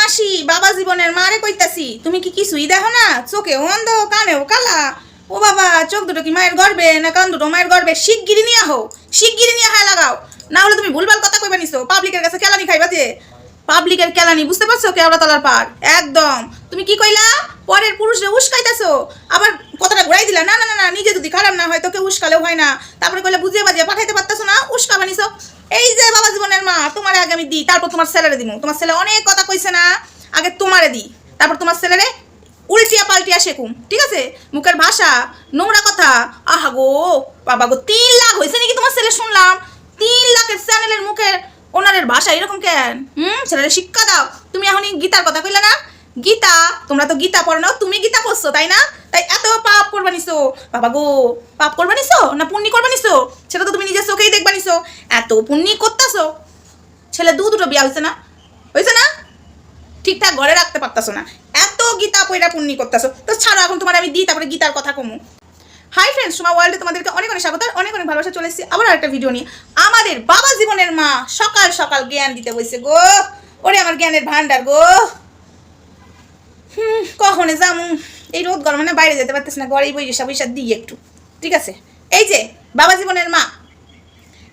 মাসি, বাবা জীবনের মারে কইতাছি। তুমি কি কিছুই দেখো না? চোখে অন্ধ, কানেও কালা। ও বাবা, চোখ দুটো কি মায়ের গর্বে, না কান দুটো মায়ের গর্বে? শিগগিরি নিয়ে হো শিগগিরি নিয়ে হায় লাগাও। না হলে তুমি ভুলভাল কথা কইবা নিছো পাবলিকের কাছে কেলানি খাইবা যে। পাবলিকের কেলানি, বুঝতে পারছ কেওড়া তলার পার? একদম। তুমি কি কইলা? পরের পুরুষরে উস্কাইতাছো, আবার কথাটা ঘুরাই দিলা, না না না না, নিজে যদি খারাপ না হয়, তোকে উস্কালেও হয় না। তারপরে কইলা বুঝিয়ে বাজিয়ে পাঠাইতে পারতাছো না উস্কা বানিছো এই যে বাবা জীবনের মা, তোমার আগে আমি দিই, তারপর তোমার ছেলেরে দিমু। তোমার ছেলে অনেক কথা কইছে না, আগে তোমারে দিই। তারপর তোমার ছেলেরে উল্টিয়া পাল্টিয়া শেকুম ঠিক আছে? মুখের ভাষা, নোংরা কথা, আহা গো, বাবা গো, তিন লাখ হয়েছে নাকি তোমার ছেলে শুনলাম? তিন লাখের চ্যানেলের মুখের ওনারের ভাষা এরকম কেন? হুম, ছেলের শিক্ষা দাও। তুমি এখন গীতার কথা কইলে না? গীতা, তোমরা তো গীতা পড়ো না তুমি গীতা পড়ছো, তাই না? তাই এত পাপ করবা নিছো। বাবা গো, পাপ করবা নিছো না পুণ্যি করবা নিছো? সেটা তো তুমি নিজের চোখেই দেখবা নিছো। এত পুণ্যি করতাছো। ছেলে দু দুটো বিয়া হয়েছে না? হয়েছে না? ঠিকঠাক ঘরে রাখতে পারতাছো না। এত গীতা পয়রা পুণ্যি করতেছো। তো ছাড়ো, এখন তোমার আমি দিই, তারপরে গীতার কথা কমু। হাই ফ্রেন্ডস সোমা ওয়ার্ল্ডে তোমাদেরকে অনেক অনেক স্বাগত অনেক অনেক ভালোবাসা চলে এসেছি। আবার একটা ভিডিও নিয়ে। আমাদের বাবা জীবনের মা সকাল সকাল জ্ঞান দিতে বসে গো। ওরে আমার জ্ঞানের ভান্ডার গো। কখনে যামু এই রোদ গরমে না বাইরে যেতে পারতেছি না, ঘরেই বই সব বৈশা দিই একটু, ঠিক আছে? এই যে, বাবা জীবনের মা,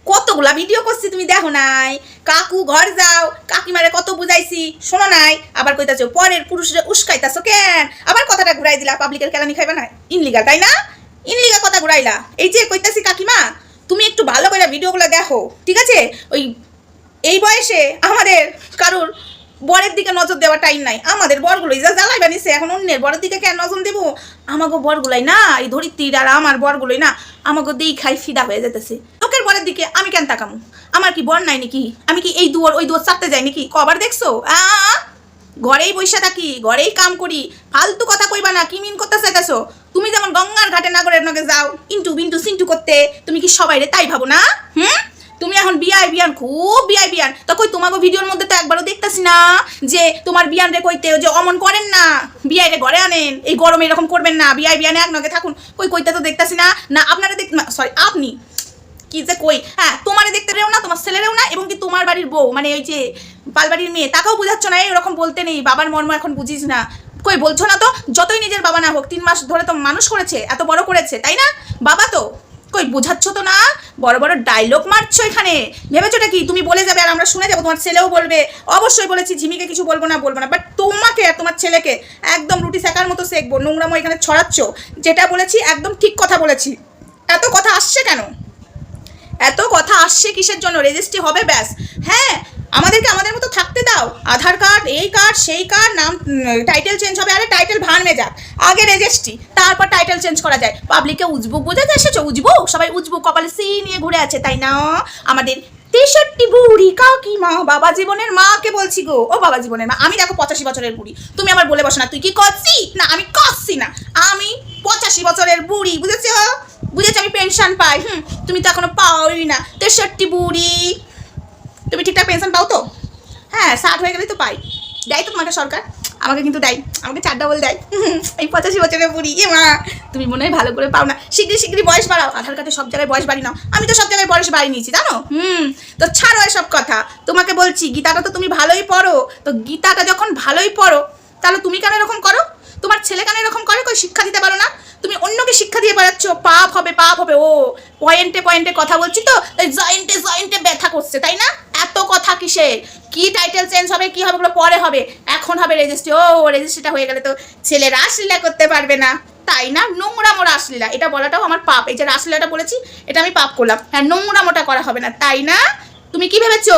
কতগুলা ভিডিও করছি তুমি দেখো নাই, কাকু ঘর যাও, কাকিমারে কত বুঝাইছি, শোনো নাই, আবার কইতাছো, পরের পুরুষরে উস্কাইতাছো কেন? আবার কথাটা ঘুরাই দিলা পাবলিকের কেলানি খাইবা না ইনলিগাল, তাই না? ইনলিগাল কথা ঘুরাইলা। এই যে, কইতাছি কাকিমা, তুমি একটু ভালো করে ভিডিওগুলো দেখো, ঠিক আছে? ওই, এই বয়সে আমাদের কারোর বরের দিকে নজর দেওয়ার টাইম নাই। আমাদের বরগুলোই যা জ্বালাই বানিয়েছে, এখন অন্যের। বরের দিকে কেন নজর দেবো? আমাকে বরগুলাই না, এই ধরিত্রীর আর আমার বরগুলোই না আমাকে দিই খাই ফিদা হয়ে যেতেছে। লোকের বরের দিকে আমি কেন তাকামু? আমার কি বর নাই নাকি? আমি কি এই দুয়ার, ওই দুয়ার চাপতে যাই নাকি? কবার দেখছ? ঘরেই বৈশা থাকি, ঘরেই কাম করি। ফালতু কথা কইবা না, কি মিন করতে চাইতেছো তুমি যেমন গঙ্গার ঘাটে নাগরের নগে যাও, ইন্টু বিন্টু সিন্টু করতে, তুমি কি সবাই রে তাই ভাবো না? হুম? তুমি এখন বিয়াই বিয়ান, খুব বিয়াই বিয়ান। তো কই, তোমাকে ভিডিওর মধ্যে তো একবারও দেখতাছি না যে তোমার বিয়ান রে কইতে যে অমন করেন না বিয়াই রে ঘরে আনেন। এই গরমে এরকম করবেন না বিয়াই বিয়ানে এক নগে থাকুন। কই, কইতে তো দেখতাছি না না আপনারা দেখ সরি আপনি। কি যে কই হ্যাঁ তোমারে দেখতে রেও না, তোমার ছেলেরেও না, এবং কি তোমার বাড়ির বউ মানে ওই যে পালবাড়ির মেয়ে, তাকেও বোঝাচ্ছ না এরকম বলতে নেই, বাবার মর্ম এখন বুঝিস না। কই, বলছো না তো, যতই নিজের বাবা না হোক, তিন মাস ধরে তো মানুষ করেছে, এত বড় করেছে, তাই না? বাবা তো। কই, বোঝাচ্ছ তো না? বড় বড় ডায়লগ মারছো এখানে। ভেবেছোটা কি তুমি বলে যাবে আর আমরা শুনে যাব, তোমার ছেলেও বলবে। অবশ্যই বলেছি, ঝিমিকে কিছু বলব না বলব না। বাট তোমাকে আর তোমার ছেলেকে একদম রুটি শেখার মতো শেখবো, নোংরামো এখানে ছড়াচ্ছ। যেটা বলেছি, একদম ঠিক কথা বলেছি। এত কথা আসছে কেন? এত কথা আসছে কিসের জন্য? রেজিস্ট্রি হবে, ব্যাস। হ্যাঁ আমাদেরকে আমাদের মতো থাকতে দাও। আধার কার্ড, এই কার্ড, সেই কার্ড, নাম টাইটেল চেঞ্জ হবে। আরে টাইটেল ভাঙবে যাক। আগে রেজিস্ট্রি তারপর টাইটেল চেঞ্জ করা যায়। পাবলিকে উজবুক বোঝাতে এসেছ উজবুক? সবাই উজবুক, কপালে সি নিয়ে ঘুরে আছে, তাই না? আমাদের তেষট্টি বুড়ি কাকিমা, বাবা জীবনের মাকে বলছি গো। ও বাবা জীবনের মা, আমি দেখো পঁচাশি বছরের বুড়ি। তুমি আবার বলে বসো না, তুই কি করছি না, আমি করছি না। আমি পঁচাশি বছরের বুড়ি, বুঝেছ? বুঝেছ আমি পেনশন পাই, হুম? তুমি তো এখনও পাওই না। তেষট্টি বুড়ি। তুমি ঠিকঠাক পেনশন পাও তো? হ্যাঁ ষাট হয়ে গেলেই তো পাই। দেয় তো তোমাকে সরকার? আমাকে কিন্তু দেয়। আমাকে চার ডবল দেয়। এই পঁচাশি বছরে বুড়ি, এ মা। তুমি মনে হয় ভালো করে পাও না। শিগগিরি শিগগিরি বয়স বাড়াও। আধার কার্ডে সব জায়গায় বয়স বাড়ি নাও। আমি তো সব জায়গায় বয়স বাড়ি নিয়েছি, জানো? হুম। তো ছাড়ো এসব কথা। তোমাকে বলছি, গীতাটা তো তুমি ভালোই পড়ো। তো গীতাটা যখন ভালোই পড়ো, তাহলে তুমি কেন এরকম করো? তোমার ছেলে কেন এরকম করে? কই শিক্ষা দিতে পারো না? তুমি অন্যকে শিক্ষা দিয়ে বেড়াচ্ছ। পাপ হবে পাপ হবে। ও, পয়েন্টে পয়েন্টে কথা বলছি তো? জয়েন্টে জয়েন্টে ব্যথা করছে, তাই না? এত কথা কিসের? কি টাইটেল চেঞ্জ হবে, কি হবে, ওগুলো পরে হবে। এখন হবে রেজিস্ট্রি ও রেজিস্ট্রিটা হয়ে গেলে তো ছেলে রাসলীলা করতে পারবে না। তাই না? নোংরা নোংরামো রাসলীলা। এটা বলাটাও আমার পাপ। এই যে রাসলীলাটা বলেছি, এটা আমি পাপ করলাম। হ্যাঁ নোংরামোটা করা হবে না। তাই না? তুমি কি ভেবেছো?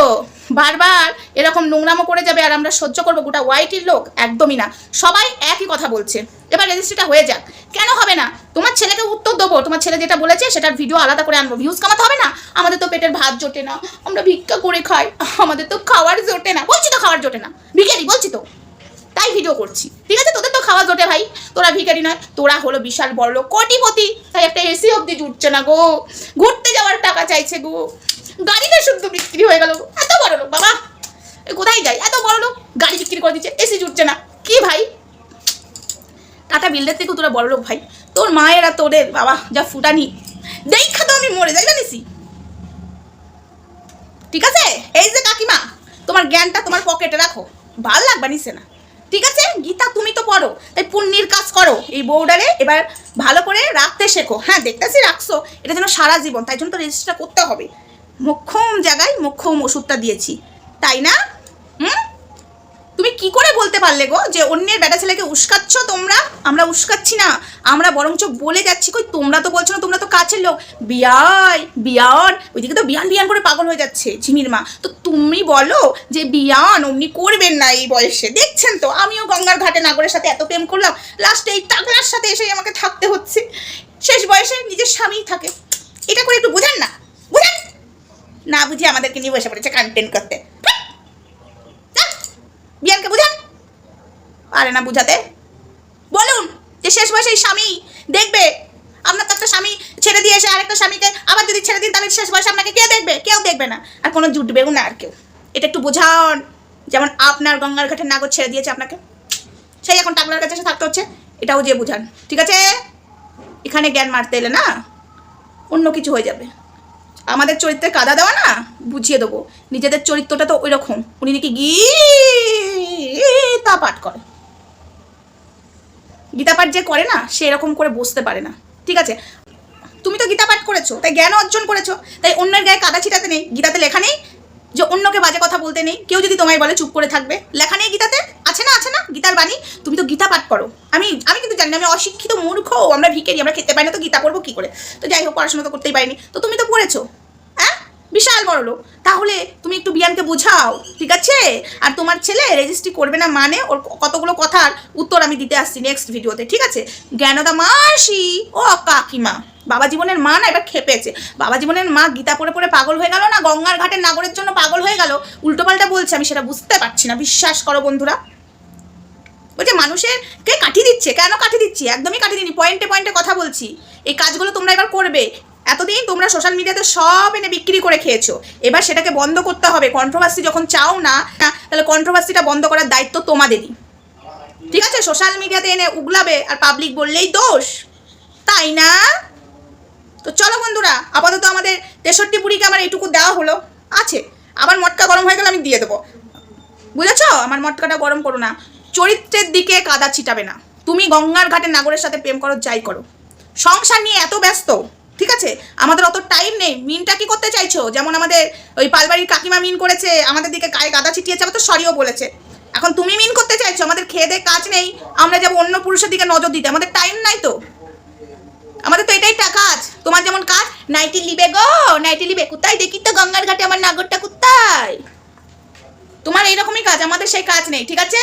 বারবার এরকম নোংরামো করে যাবে আর আমরা সহ্য করব গোটা ওয়াইটির লোক? একদমই না। সবাই একই কথা বলছে। এবার রেজিস্ট্রিটা হয়ে যাক। কেন হবে না? তোমার ছেলেকে উত্তর দেবো। তোমার ছেলে যেটা বলেছে সেটার ভিডিও আলাদা করে আনব। ভিউজ কামাতে হবে না? আমাদের তো পেটের ভাত জোটে না। আমরা ভিক্ষা করে খাই। আমাদের তো খাওয়ার জোটে না। বলছি তো খাওয়ার জোটে না। ভিখারি, বলছি তো। তাই ভিডিও করছি। ঠিক আছে? তোদের তো খাওয়া জোটে ভাই। তোরা ভিখারি নয়। তোরা হলো বিশাল বড় লোক কোটিপতি। তাই একটা এসি অব্দি জুটছে না গো। ঘুরতে টাকা চাইছে গো। গাড়িটা শুদ্ধ বিক্রি হয়ে গেল। এত বড় লোক, বাবা। কোথায় যায়? এত বড় লোক, গাড়ি বিক্রি করে দিচ্ছে, এসি জুটছে না। কি ভাই? টাটা বিল্ডার থেকে তোরা বড় লোক ভাই। তোর মায়ের আর তোদের, বাবা, যা ফুটানি। দেখা তো আমি মরে যাই জানিসি ঠিক আছে? এই যে কাকিমা, তোমার জ্ঞানটা তোমার পকেটে রাখো। ভালো লাগবা, নিছে না। ঠিক আছে? গীতা, তুমি তো পড়ো। তাই পুণ্যের কাজ করো। এই বউডারে এবার ভালো করে রাখতে শেখো। হ্যাঁ দেখতেছি রাখছো। এটা যেন সারা জীবন। তাই জন্য তো রেজিস্টার করতে হবে। মোক্ষম জায়গায় মোক্ষম ওষুধটা দিয়েছি। তাই না? কি করে বলতে পারলে গো? যে অন্যের বেটা ছেলেকে উস্কাচ্ছ তোমরা? আমরা উস্কাচ্ছি না। আমরা বরঞ্চ বলে যাচ্ছি, কই তোমরা তো বলছো না, তোমরা তো কাছের লোক। বিয়াই, বিয়ান, ওইদিকে তো বিয়ান বিয়ান করে পাগল হয়ে যাচ্ছে, ঝিমির মা। তো তুমি বলো যে বিয়ান অমনি করবেন না এই বয়সে? দেখছেন তো, আমিও গঙ্গার ঘাটে নাগরের সাথে এত প্রেম করলাম লাস্টে এই টাকলার সাথে এসে আমাকে থাকতে হচ্ছে। শেষ বয়সে নিজের স্বামী থাকে। এটা করে একটু বোঝান না? বুঝান? না বুঝে আমাদেরকে নিয়ে বসে পড়েছে কন্টেন্ট করতে যা, বিয়ানকে বুঝান পারে না বুঝাতে। বলুন যে শেষ বয়সে স্বামী, দেখবে। আপনার তো একটা স্বামী ছেড়ে দিয়ে এসে আরেকটা স্বামীকে আবার যদি ছেড়ে দিন, তাহলে শেষ বয়সে আপনাকে কে দেখবে? কেউ দেখবে না। আর কোনো জুটবেও না আর কেউ। এটা একটু বোঝান। যেমন আপনার গঙ্গার ঘাটে নাগর ছেড়ে দিয়েছে আপনাকে। সেই এখন টাকলার কাছে থাকতে হচ্ছে। এটাও যে বুঝান। ঠিক আছে? এখানে জ্ঞান মারতে এলে না অন্য কিছু হয়ে যাবে। আমাদের চরিত্রে কাদা দেওয়া না, বুঝিয়ে দেবো। নিজেদের চরিত্রটা তো ওই রকম। উনি নাকি গীতা পাঠ করে গীতা পাঠ যে করে না, সে এরকম করে বসতে পারে না। ঠিক আছে? তুমি তো গীতা পাঠ করেছ, তাই জ্ঞান অর্জন করেছ, তাই অন্যের গায়ে কাদা ছিটাতে নেই, গীতাতে লেখা নেই, যে অন্যকে বাজে কথা বলতে নেই, কেউ যদি তোমায় বলে চুপ করে থাকবে, লেখা নেই গীতাতে? আছে না আছে না? গীতার বাণী? তুমি তো গীতা পাঠ করো। আমি আমি কিন্তু জানি না, আমি অশিক্ষিত মূর্খ, আমরা ভিকেরি আমরা খেতে পারি না, তো গীতা পড়ব কী করে? তো যাই হোক, পড়াশোনা তো করতেই পারিনি। তো তুমি তো পড়েছো। বিশাল বড় লোক। তাহলে তুমি একটু বিয়ানকে বোঝাও, ঠিক আছে? আর তোমার ছেলে রেজিস্ট্রি করবে না মানে ওর কতগুলো কথার উত্তর আমি দিতে আসছি নেক্সট ভিডিওতে ঠিক আছে? জ্ঞানদা মাসি, ও কাকিমা। বাবা জীবনের মা না, এবার খেপেছে। বাবা জীবনের মা গীতা পড়ে পড়ে পাগল হয়ে গেল না? গঙ্গার ঘাটের নাগরের জন্য পাগল হয়ে গেল? উল্টোপাল্টা বলছে, আমি সেটা বুঝতে পারছি না, বিশ্বাস করো বন্ধুরা। বলছে, মানুষের কে কাঠি দিচ্ছে? কেন কাঠি দিচ্ছি? একদমই কাঠি দিনি পয়েন্টে পয়েন্টে কথা বলছি। এই কাজগুলো তোমরা এবার করবে। এতদিন তোমরা সোশ্যাল মিডিয়াতে সব এনে বিক্রি করে খেয়েছো। এবার সেটাকে বন্ধ করতে হবে। কন্ট্রোভার্সি যখন চাও না, তাহলে কন্ট্রোভার্সিটা বন্ধ করার দায়িত্ব তোমাদেরই। ঠিক আছে? সোশ্যাল মিডিয়াতে এনে উগলাবে আর পাবলিক বললেই দোষ। তাই না? তো চলো বন্ধুরা, আপাতত আমাদের তেষট্টি পুরীকে আমার এইটুকু দেওয়া হলো। আছে। আবার মটকা গরম হয়ে গেলে আমি দিয়ে দেবো। বুঝেছ? আমার মটকাটা গরম করো না। চরিত্রের দিকে কাদা ছিটাবে না। তুমি গঙ্গার ঘাটে নাগরের সাথে প্রেম করো, যাই করো। সংসার নিয়ে এত ব্যস্ত। ঠিক আছে? আমাদের অত টাইম নেই। মিনটা কি করতে চাইছো? যেমন আমাদের ওই পালবাড়ির কাকিমা মিন করেছে, আমাদের দিকে গায়ে গাদা ছিটিয়েছে, আবার তো সরিও বলেছে। এখন তুমি মিন করতে চাইছো? আমাদের খেয়ে কাজ নেই। আমরা যাব অন্য পুরুষের দিকে নজর দিতে। আমাদের টাইম নাই তো। আমাদের তো এটাই কাজ তোমার যেমন কাজ, নাইটি লিবে গো, নাইটি লিবে কোথায়? দেখি তো গঙ্গার ঘাটে আমার নাগরটা কোথায়? তোমার এইরকমই কাজ, আমাদের সেই কাজ নেই। ঠিক আছে?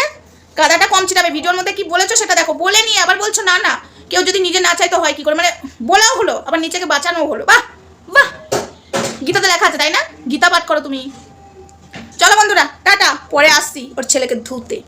কাদাটা কম ছিটাবে। ভিডিওর মধ্যে কি বলেছ সেটা দেখো। বলে নিয়ে আবার বলছো, না না কেউ যদি নিজে না চায় তো হয় কি করে? মানে বলাও হলো, আবার নিচেকে বাঁচানো হলো। বাহ বাহ। গীতাতে লেখা আছে, তাই না? গীতা পাঠ করো তুমি। চলো বন্ধুরা, টাটা। পরে আসছি ওর ছেলেকে ধুতে।